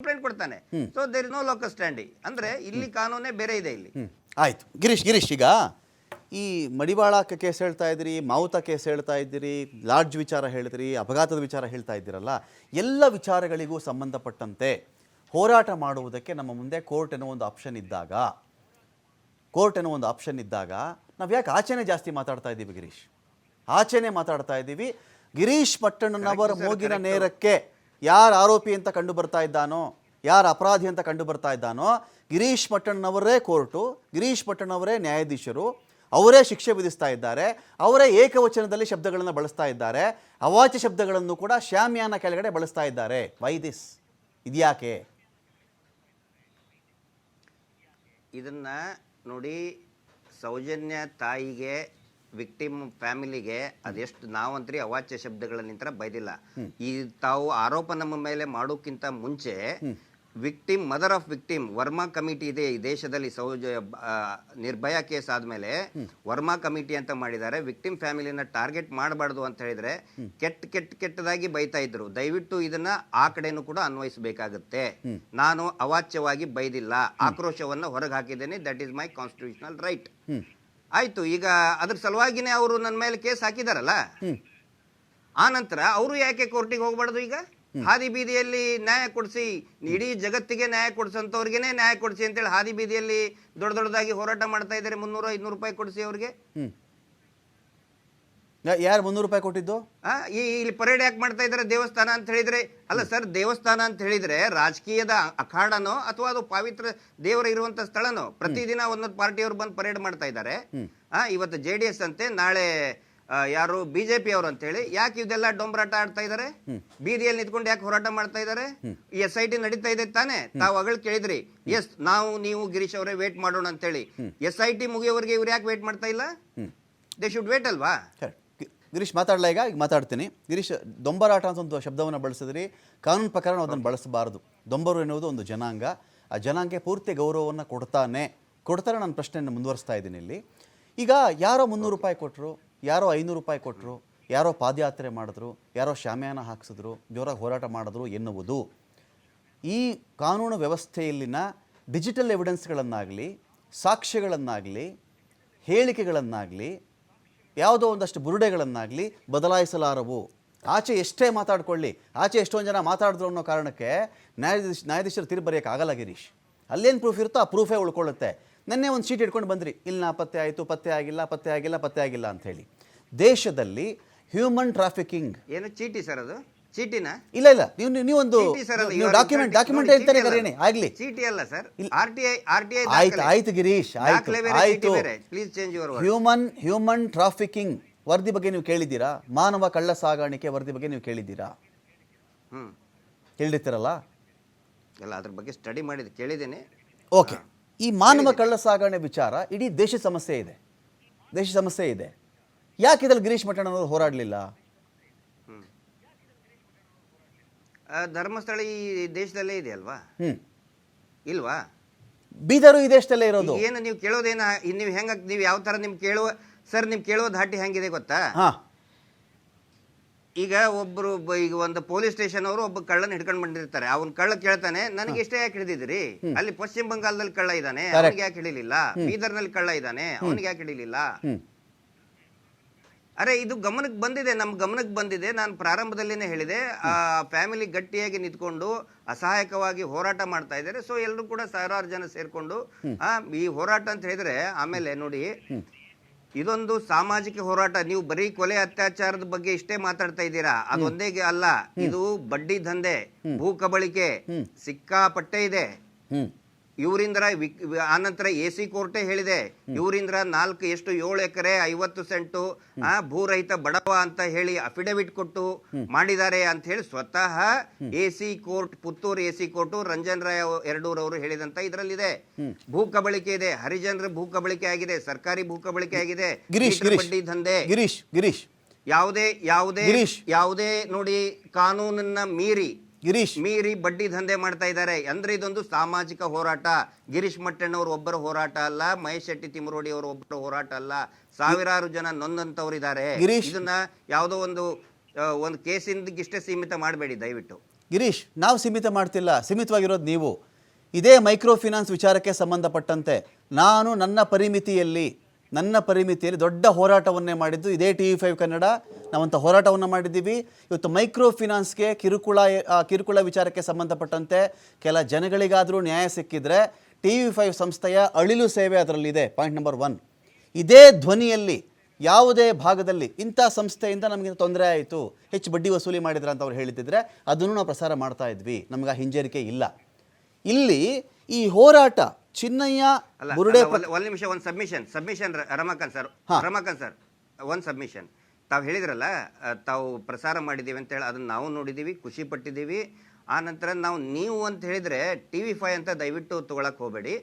Complaint ಕೊಡ್ತಾನೆ. So there is no local standing ಅಂದ್ರೆ ಇಲ್ಲಿ ಕಾನೂನೇ ಬೇರೆ ಇದೆ ಇಲ್ಲಿ. ಆಯ್ತು. ಗಿರೀಶ್ ಗಿರೀಶ್ ಈಗ ಈ ಮಡಿವಾಳ ಕೇಸ್ ಹೇಳ್ತಾ ಇದ್ದೀರಿ ಮಾವುತ ಕೇಸ್ ಹೇಳ್ತಾ ಇದ್ದೀರಿ ಲಾಡ್ಜ್ ವಿಚಾರ ಹೇಳಿದ್ರಿ ಅಪಘಾತದ ವಿಚಾರ ಹೇಳ್ತಾ ಇದ್ದೀರಲ್ಲ ಎಲ್ಲ ವಿಚಾರಗಳಿಗೂ ಸಂಬಂಧಪಟ್ಟಂತೆ ಹೋರಾಟ ಮಾಡುವುದಕ್ಕೆ ನಮ್ಮ ಮುಂದೆ ಕೋರ್ಟ್ ಅನ್ನೋ ಒಂದು ಆಪ್ಷನ್ ಇದ್ದಾಗ ಕೋರ್ಟ್ ಅನ್ನೋ ಒಂದು ಆಪ್ಷನ್ ಇದ್ದಾಗ ನಾವು ಯಾಕೆ ಆಚೆನೆ ಜಾಸ್ತಿ ಮಾತಾಡ್ತಾ ಇದ್ದೀವಿ ಗಿರೀಶ್? ಆಚೆನೆ ಮಾತಾಡ್ತಾ ಇದ್ದೀವಿ. ಗಿರೀಶ್ ಪಟ್ಟಣ್ಣನವರ ಹೋಗಿನ ಮೂಗಿನ ನೇರಕ್ಕೆ ಯಾರು ಆರೋಪಿ ಅಂತ ಕಂಡು ಬರ್ತಾ ಇದ್ದಾನೋ, ಯಾರು ಅಪರಾಧಿ ಅಂತ ಕಂಡು ಬರ್ತಾ ಇದ್ದಾನೋ, ಗಿರೀಶ್ ಪಟ್ಟಣ್ಣವರೇ ಕೋರ್ಟು, ಗಿರೀಶ್ ಪಟ್ಟಣ್ಣವರೇ ನ್ಯಾಯಾಧೀಶರು, ಅವರೇ ಶಿಕ್ಷೆ ವಿಧಿಸ್ತಾ ಇದ್ದಾರೆ, ಅವರೇ ಏಕವಚನದಲ್ಲಿ ಶಬ್ದಗಳನ್ನು ಬಳಸ್ತಾ ಇದ್ದಾರೆ, ಅವಾಚ್ಯ ಶಬ್ದಗಳನ್ನು ಕೂಡ ಶ್ಯಾಮ್ಯಾನ ಕೆಳಗಡೆ ಬಳಸ್ತಾ ಇದ್ದಾರೆ. ವೈ ದಿಸ್ ಇದ್ಯಾಕೆ? ಇದನ್ನು ನೋಡಿ ಸೌಜನ್ಯ ತಾಯಿಗೆ ವಿಕ್ಟಿಮ್ ಫ್ಯಾಮಿಲಿಗೆ ಅದೆಷ್ಟು ನಾವಂತ್ರಿ ಅವಾಚ್ಯ ಶಬ್ದಗಳನ್ನಿಂತ ಬೈದಿಲ್ಲ. ಈ ತಾವು ಆರೋಪ ನಮ್ಮ ಮೇಲೆ ಮಾಡೋಕ್ಕಿಂತ ಮುಂಚೆ victim mother of victim Verma committee ಇದೆ ಈ ದೇಶದಲ್ಲಿ ಸೌಜ ನಿರ್ಭಯ ಕೇಸ್ ಆದ್ಮೇಲೆ ವರ್ಮಾ ಕಮಿಟಿ ಅಂತ ಮಾಡಿದ್ದಾರೆ. ವಿಕ್ಟಿಮ್ ಫ್ಯಾಮಿಲಿನ ಟಾರ್ಗೆಟ್ ಮಾಡಬಾರ್ದು ಅಂತ ಹೇಳಿದ್ರೆ ಕೆಟ್ಟ ಕೆಟ್ಟ ಕೆಟ್ಟದಾಗಿ ಬೈತಾ ಇದ್ರು. ದಯವಿಟ್ಟು ಇದನ್ನ ಆ ಕಡೆನೂ ಕೂಡ ಅನ್ವಯಿಸಬೇಕಾಗುತ್ತೆ. ನಾನು ಅವಾಚ್ಯವಾಗಿ ಬೈದಿಲ್ಲ. ಆಕ್ರೋಶವನ್ನ ಹೊರಗೆ ಹಾಕಿದ್ದೇನೆ. That is my constitutional right ಆಯ್ತು ಈಗ ಅದ್ರ ಸಲುವಾಗಿನೇ ಅವರು ನನ್ನ ಮೇಲೆ ಕೇಸ್ ಹಾಕಿದಾರಲ್ಲ? ಆ ನಂತರ ಅವರು ಯಾಕೆ ಕೋರ್ಟಿಗೆ ಹೋಗ್ಬಾರ್ದು ಈಗ? ಹಾದಿ ಬೀದಿಯಲ್ಲಿ ನ್ಯಾಯ ಕೊಡಿಸಿ ಇಡೀ ಜಗತ್ತಿಗೆ ನ್ಯಾಯ ಕೊಡಿಸಂತವ್ರಿಗೇನೆ ನ್ಯಾಯ ಕೊಡಿಸಿ ಅಂತೇಳಿ ಹಾದಿ ಬೀದಿಯಲ್ಲಿ ದೊಡ್ಡ ದೊಡ್ಡದಾಗಿ ಹೋರಾಟ ಮಾಡ್ತಾ ಇದ್ದಾರೆ ಮುನ್ನೂರ ಐನೂರು ರೂಪಾಯಿ ಕೊಡಿಸಿ ಅವ್ರಿಗೆ. ಯಾರು ಮುನ್ನೂರು ರೂಪಾಯಿ ಕೊಟ್ಟಿದ್ದು? ಆ, ಈ ಇಲ್ಲಿ ಪರೇಡ್ ಯಾಕೆ ಮಾಡ್ತಾ ಇದ್ದಾರೆ ದೇವಸ್ಥಾನ ಅಂತ ಹೇಳಿದ್ರೆ ಅಲ್ಲ ಸರ್ ದೇವಸ್ಥಾನ ಅಂತ ಹೇಳಿದ್ರೆ ರಾಜಕೀಯದ ಅಖಾಡನೋ ಅಥವಾ ಅದು ಪವಿತ್ರ ದೇವರ ಇರುವಂತ ಸ್ಥಳನೋ ಪ್ರತಿದಿನ ಒಂದೊಂದು ಪಾರ್ಟಿಯವರು ಬಂದು ಪರೇಡ್ ಮಾಡ್ತಾ ಇದ್ದಾರೆ ಆ, ಇವತ್ತು ಜೆ ಡಿ ಎಸ್ ಅಂತೆ ನಾಳೆ ಆ, ಯಾರು ಬಿಜೆಪಿ ಅವರು ಅಂತ ಹೇಳಿ ಯಾಕೆ ಇದೆಲ್ಲ ಡೊಂಬರಾಟ ಆಡ್ತಾ ಇದ್ದಾರೆ ಬೀದಿಯಲ್ಲಿ ನಿಂತ್ಕೊಂಡು ಯಾಕೆ ಹೋರಾಟ ಮಾಡ್ತಾ ಇದ್ದಾರೆ ಎಸ್ ಐ ಟಿ ನಡೀತಾ ಇದೆ ತಾನೇ. ತಾವು ಅಗಳು ಕೇಳಿದ್ರಿ ಎಸ್ ನಾವು ನೀವು ಗಿರೀಶ್ ಅವರೇ ವೇಟ್ ಮಾಡೋಣ ಅಂತ ಹೇಳಿ ಎಸ್ ಐ ಟಿ ಮುಗಿಯೋವರೆಗೆ ಇವ್ರು ಯಾಕೆ ವೇಟ್ ಮಾಡ್ತಾ ಇಲ್ಲ? ದೇ ಶುಡ್ ವೇಟ್ ಅಲ್ವಾ? ಕರೆಕ್ಟ್ ಗಿರೀಶ್ ಮಾತಾಡಲ ಈಗ? ಈಗ ಮಾತಾಡ್ತೀನಿ. ಗಿರೀಶ್ ದೊಂಬರಾಟ ಅಂತ ಒಂದು ಶಬ್ದವನ್ನು ಬಳಸಿದ್ರಿ. ಕಾನೂನು ಪ್ರಕಾರ ನಾವು ಅದನ್ನು ಬಳಸಬಾರದು. ದೊಂಬರು ಎನ್ನುವುದು ಒಂದು ಜನಾಂಗ. ಆ ಜನಾಂಗಕ್ಕೆ ಪೂರ್ತಿ ಗೌರವವನ್ನು ಕೊಡ್ತಾನೆ. ಕೊಡ್ತಾರೆ ನಾನು ಪ್ರಶ್ನೆಯನ್ನು ಮುಂದುವರಿಸ್ತಾ ಇದ್ದೀನಿ ಇಲ್ಲಿ. ಈಗ ಯಾರೋ ಮುನ್ನೂರು ರೂಪಾಯಿ ಕೊಟ್ಟರು ಯಾರೋ ಐನೂರು ರೂಪಾಯಿ ಕೊಟ್ಟರು ಯಾರೋ ಪಾದಯಾತ್ರೆ ಮಾಡಿದ್ರು, ಯಾರೋ ಶಾಮಿಯಾನ ಹಾಕಿಸಿದ್ರು, ಜೋರಾಗಿ ಹೋರಾಟ ಮಾಡಿದ್ರು ಎನ್ನುವುದು. ಈ ಕಾನೂನು ವ್ಯವಸ್ಥೆಯಲ್ಲಿನ ಡಿಜಿಟಲ್ ಎವಿಡೆನ್ಸ್ಗಳನ್ನಾಗಲಿ, ಸಾಕ್ಷ್ಯಗಳನ್ನಾಗಲಿ, ಹೇಳಿಕೆಗಳನ್ನಾಗಲಿ ಯಾವುದೋ ಒಂದಷ್ಟು ಬುರುಡೆಗಳನ್ನಾಗಲಿ ಬದಲಾಯಿಸಲಾರವು. ಆಚೆ ಎಷ್ಟೇ ಮಾತಾಡ್ಕೊಳ್ಳಿ, ಆಚೆ ಎಷ್ಟೊಂದು ಜನ ಮಾತಾಡಿದ್ರು ಅನ್ನೋ ಕಾರಣಕ್ಕೆ ನ್ಯಾಯಾಧೀಶ, ನ್ಯಾಯಾಧೀಶರು ತೀರ್ಪು ಆಗಲ್ಲ ಗಿರೀಶ್. ಅಲ್ಲೇನು ಪ್ರೂಫ್ ಇರುತ್ತೋ ಆ ಪ್ರೂಫೇ ಉಳ್ಕೊಳ್ಳುತ್ತೆ. ನಿನ್ನೆ ಒಂದು ಶೀಟ್ ಇಟ್ಕೊಂಡು ಬಂದ್ರಿ ಇಲ್ಲಿ ನಾ ಪತ್ತೆ ಆಯಿತು, ಪತ್ತೆ ಆಗಿಲ್ಲ ಪತ್ತೆ ಆಗಿಲ್ಲ ಪತ್ತೆ ಆಗಿಲ್ಲ ಅಂಥೇಳಿ ದೇಶದಲ್ಲಿ ಹ್ಯೂಮನ್ ಟ್ರಾಫಿಕಿಂಗ್ ಏನು ಚೀಟಿ ಸರ್ ಅದು? ಚೀಟಿನ? ಇಲ್ಲ ಇಲ್ಲ. ನೀವು ನೀವು- ನೀವೊಂದು ಚೀಟಿ ಸರ್ ಅದು ನೀವು ಡಾಕ್ಯುಮೆಂಟ್ ಡಾಕ್ಯುಮೆಂಟ್ ಹೇಳ್ತಾರೆ ಕರೀನಿ ಆಗಲಿ. ಚೀಟಿ ಅಲ್ಲ ಸರ್. ಇಲ್ಲ. R T I R T I ಆಯ್ತು ಆಯ್ತು ಗಿರೀಶ್ ಆಯ್ತು ಆಯ್ತು. Please change your human human trafficking ವರದಿ ಬಗ್ಗೆ ನೀವು ಕೇಳಿದ್ದೀರಾ? ಮಾನವ ಕಳ್ಳ ಸಾಗಾಣಿಕೆ ವರದಿ ಬಗ್ಗೆ ನೀವು ಕೇಳಿದ್ದೀರಾ? ಹ್ಮ್. ಕೇಳಿರ್ತೀರಲ್ಲ? ಎಲ್ಲ ಅದ್ರ ಬಗ್ಗೆ ಸ್ಟಡಿ ಮಾಡಿದ್ ಕೇಳಿದ್ದೀನಿ. ಓಕೆ ಈ ಮಾನವ ಕಳ್ಳ ಸಾಗಣೆ ವಿಚಾರ ಇಡೀ ದೇಶ ಸಮಸ್ಯೆ ಇದೆ. ದೇಶ ಸಮಸ್ಯೆ ಇದೆ. ಯಾಕೆ ಇದ್ರಲ್ಲಿ ಗಿರೀಶ್ ಮಠಣ್ಣನವರು ಹೋರಾಡಲಿಲ್ಲ ಆ, ಧರ್ಮಸ್ಥಳ ಈ ದೇಶದಲ್ಲೇ ಇದೆ ಅಲ್ವಾ ಇಲ್ವಾ? ಬೀದರು ಈ ದೇಶದಲ್ಲೇ ಇರೋದು. ಏನು ನೀವು ಕೇಳೋದೇನ? ನೀವು ಹೆಂಗ ನೀವು ಯಾವ ತರ ನಿಮ್ ಕೇಳುವ ಸರ್ ನಿಮ್ ಕೇಳುವ ಧಾಟಿ ಹೆಂಗಿದೆ ಗೊತ್ತಾ? ಈಗ ಒಬ್ರು ಈಗ ಒಂದು ಪೊಲೀಸ್ ಸ್ಟೇಷನ್ ಅವರು ಒಬ್ಬ ಕಳ್ಳನ ಹಿಡ್ಕೊಂಡ್ ಬಂದಿರ್ತಾರೆ. ಅವ್ನ್ ಕಳ್ಳ ಕೇಳ್ತಾನೆ ನನಗೆ ಇಷ್ಟೇ ಯಾಕೆ ಹಿಡಿದಿದ್ರಿ ಅಲ್ಲಿ ಪಶ್ಚಿಮ ಬಂಗಾಳದಲ್ಲಿ ಕಳ್ಳ ಇದ್ದಾನೆ ಅವನಿಗೆ ಯಾಕೆ ಹಿಡಿಲಿಲ್ಲ? ಬೀದರ್ನಲ್ಲಿ ಕಳ್ಳ ಇದ್ದಾನೆ ಅವನಿಗೆ ಯಾಕೆ ಹಿಡಿಲಿಲ್ಲ? ಅರೆ ಇದು ಗಮನಕ್ಕೆ ಬಂದಿದೆ ನಮ್ಮ ಗಮನಕ್ಕೆ ಬಂದಿದೆ. ನಾನು ಪ್ರಾರಂಭದಲ್ಲೇ ಹೇಳಿದೆ ಆ ಫ್ಯಾಮಿಲಿ ಗಟ್ಟಿಯಾಗಿ ನಿಂತ್ಕೊಂಡು ಅಸಹಾಯಕವಾಗಿ ಹೋರಾಟ ಮಾಡ್ತಾ ಇದ್ದಾರೆ. ಸೊ ಎಲ್ಲರೂ ಕೂಡ ಸಾವಿರಾರು ಜನ ಸೇರ್ಕೊಂಡು ಆ ಈ ಹೋರಾಟ ಅಂತ ಹೇಳಿದ್ರೆ ಆಮೇಲೆ ನೋಡಿ ಇದೊಂದು ಸಾಮಾಜಿಕ ಹೋರಾಟ. ನೀವು ಬರೀ ಕೊಲೆ ಅತ್ಯಾಚಾರದ ಬಗ್ಗೆ ಇಷ್ಟೇ ಮಾತಾಡ್ತಾ ಇದ್ದೀರಾ? ಅದೊಂದೇ ಅಲ್ಲ ಇದು ಬಡ್ಡಿ ದಂಧೆ ಭೂ ಕಬಳಿಕೆ ಸಿಕ್ಕಾಪಟ್ಟೆ ಇದೆ. ಇವರಿಂದ ಆನಂತರ ಎ ಸಿ ಕೋರ್ಟೇ ಹೇಳಿದೆ. ಇವರಿಂದ ನಾಲ್ಕು ಎಷ್ಟು ಏಳು ಎಕರೆ ಐವತ್ತು ಸೆಂಟು ಆ ಭೂರಹಿತ ಬಡವ ಅಂತ ಹೇಳಿ ಅಫಿಡವಿಟ್ ಕೊಟ್ಟು ಮಾಡಿದ್ದಾರೆ ಅಂತ ಹೇಳಿ ಸ್ವತಃ A C court Puttur A C court Ranjan Rai ಎರಡೂರ್ ಅವರು ಹೇಳಿದಂತ ಇದರಲ್ಲಿದೆ. ಭೂ ಕಬಳಿಕೆ ಇದೆ. ಹರಿಜನರ ಭೂ ಕಬಳಿಕೆ ಆಗಿದೆ. ಸರ್ಕಾರಿ ಭೂ ಕಬಳಿಕೆ ಆಗಿದೆ. ಬಡ್ಡಿ ದಂಧೆ. ಗಿರೀಶ್ ಗಿರೀಶ್. ಯಾವುದೇ ಯಾವುದೇ ಯಾವುದೇ ನೋಡಿ ಕಾನೂನನ್ನ ಮೀರಿ ಗಿರೀಶ್. ಮೀರಿ ಬಡ್ಡಿ ದಂಧೆ ಮಾಡ್ತಾ ಇದ್ದಾರೆ. ಅಂದ್ರೆ ಇದೊಂದು ಸಾಮಾಜಿಕ ಹೋರಾಟ. ಗಿರೀಶ್ ಮಟ್ಟಣ್ಣವ್ರ ಒಬ್ಬರ ಹೋರಾಟ ಅಲ್ಲ. ಮಹೇಶ್ ಶೆಟ್ಟಿ ತಿಮರೋಡಿ ಅವರು ಒಬ್ಬರ ಹೋರಾಟ ಅಲ್ಲ. ಸಾವಿರಾರು ಜನ ನೊಂದಂತವ್ರು ಇದ್ದಾರೆ. ಗಿರೀಶ್. ಇದನ್ನ ಯಾವುದೋ ಒಂದು ಒಂದು ಕೇಸಿಂದ ಇಷ್ಟೇ ಸೀಮಿತ ಮಾಡಬೇಡಿ ದಯವಿಟ್ಟು. ಗಿರೀಶ್ ನಾವು ಸೀಮಿತ ಮಾಡ್ತಿಲ್ಲ. ಸೀಮಿತವಾಗಿರೋದು ನೀವು. ಇದೇ ಮೈಕ್ರೋ ಫಿನಾನ್ಸ್ ವಿಚಾರಕ್ಕೆ ಸಂಬಂಧಪಟ್ಟಂತೆ ನಾನು ನನ್ನ ಪರಿಮಿತಿಯಲ್ಲಿ ನನ್ನ ಪರಿಮಿತಿಯಲ್ಲಿ ದೊಡ್ಡ ಹೋರಾಟವನ್ನೇ ಮಾಡಿದ್ದು ಇದೇ ಟಿ ವಿ ಫೈವ್ ಕನ್ನಡ. ನಾವಂಥ ಹೋರಾಟವನ್ನು ಮಾಡಿದ್ದೀವಿ. ಇವತ್ತು ಮೈಕ್ರೋ ಫಿನಾನ್ಸ್ಗೆ ಕಿರುಕುಳ ಕಿರುಕುಳ ವಿಚಾರಕ್ಕೆ ಸಂಬಂಧಪಟ್ಟಂತೆ ಕೆಲ ಜನಗಳಿಗಾದರೂ ನ್ಯಾಯ ಸಿಕ್ಕಿದ್ರೆ ಟಿ ವಿ ಫೈವ್ ಸಂಸ್ಥೆಯ ಅಳಿಲು ಸೇವೆ ಅದರಲ್ಲಿದೆ. Point number one. ಇದೇ ಧ್ವನಿಯಲ್ಲಿ, ಯಾವುದೇ ಭಾಗದಲ್ಲಿ ಇಂಥ ಸಂಸ್ಥೆಯಿಂದ ನಮಗೆ ತೊಂದರೆ ಆಯಿತು. ಹೆಚ್ಚು ಬಡ್ಡಿ ವಸೂಲಿ ಮಾಡಿದ್ರ ಅಂತ ಅವ್ರು ಹೇಳಿದ್ದಿದ್ರೆ ಅದನ್ನು ನಾವು ಪ್ರಸಾರ ಮಾಡ್ತಾ ಇದ್ವಿ. ನಮಗೆ ಆ ಹಿಂಜರಿಕೆ ಇಲ್ಲ. ಇಲ್ಲಿ ಈ ಹೋರಾಟ ಚಿನ್ನಯ್ಯ ಅಲ್ಲ ಬುರುಡೆ ಅಲ್ಲ, ಒಂದ್- ಒಂದ್ ನಿಮಿಷ ಒಂದು ಸಬ್ಮಿಷನ್ ಸಬ್ಮಿಷನ್ ರಮಾಕಾಂತ್ ಸರ್ ಹಾ. ರಮಾಕಾಂತ್ ಸರ್ ಒಂದು ಸಬ್ಮಿಷನ್ ತಾವು ಹೇಳಿದ್ರಲ್ಲ ಆ, ತಾವು ಪ್ರಸಾರ ಮಾಡಿದ್ದೀವಿ ಅಂತೇಳಿ ಅದನ್ನ ನಾವು ನೋಡಿದ್ದೀವಿ ಖುಷಿ ಪಟ್ಟಿದ್ದೀವಿ ಆ ನಂತರ ನಾವು ನೀವು ಅಂತ ಹೇಳಿದ್ರೆ ಟಿ ವಿ ಫೈವ್ ಅಂತ ದಯವಿಟ್ಟು ತಗೊಳಕ್ ಹೋಗಬೇಡಿ.